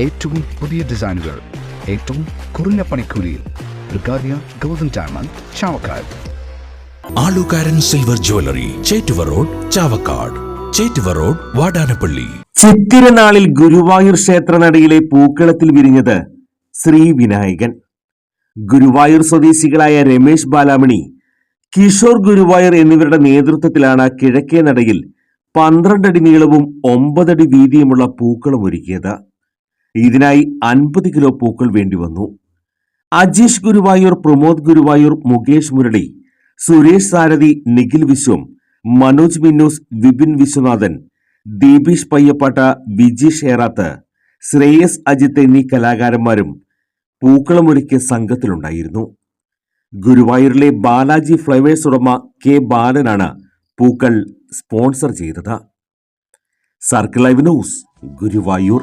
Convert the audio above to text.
ഏറ്റവും പുതിയ ഡിസൈനുകൾ ഏറ്റവും കുറഞ്ഞ പണിക്കൂലിയിൽ ബ്രിഗാദിയ golden diamond Chavakkad. Alukaran silver jewellery Chettuva road Chavakkad. Chettuva road Vadanappally. ചിത്തിരനാളിൽ Guruvayur ക്ഷേത്രനടയിലെ പൂക്കളത്തിൽ വിരിഞ്ഞത് ശ്രീ വിനായകൻ. ഗുരുവായൂർ സ്വദേശികളായ രമേശ് ബാലാമണി കിഷോർ ഗുരുവായൂർ എന്നിവരുടെ നേതൃത്വത്തിലാണ് കിഴക്കേ നടയിൽ പന്ത്രണ്ടടി നീളവും ഒമ്പതടി വീതിയുമുള്ള പൂക്കളം ഒരുക്കിയത് ഇതിനായി അൻപത് കിലോ പൂക്കൾ വേണ്ടിവന്നു അജീഷ് ഗുരുവായൂർ പ്രമോദ് ഗുരുവായൂർ മുകേഷ് മുരളി സുരേഷ് സാരഥി നിഖിൽ വിശ്വം മനോജ് മിന്നൂസ് വിപിൻ വിശ്വനാഥൻ ദീപീഷ് പയ്യപ്പാട്ട വിജീഷ് ഷേറാത്ത് ശ്രേയസ് അജിത്ത് എന്നീ കലാകാരന്മാരും പൂക്കളമൊരുക്കിയ സംഘത്തിലുണ്ടായിരുന്നു. ഗുരുവായൂരിലെ ബാലാജി ഫ്ലവേഴ്സ് ഉടമ കെ ബാലനാണ് പൂക്കൾ സ്പോൺസർ ചെയ്തത്. Circle live news Guruvayur.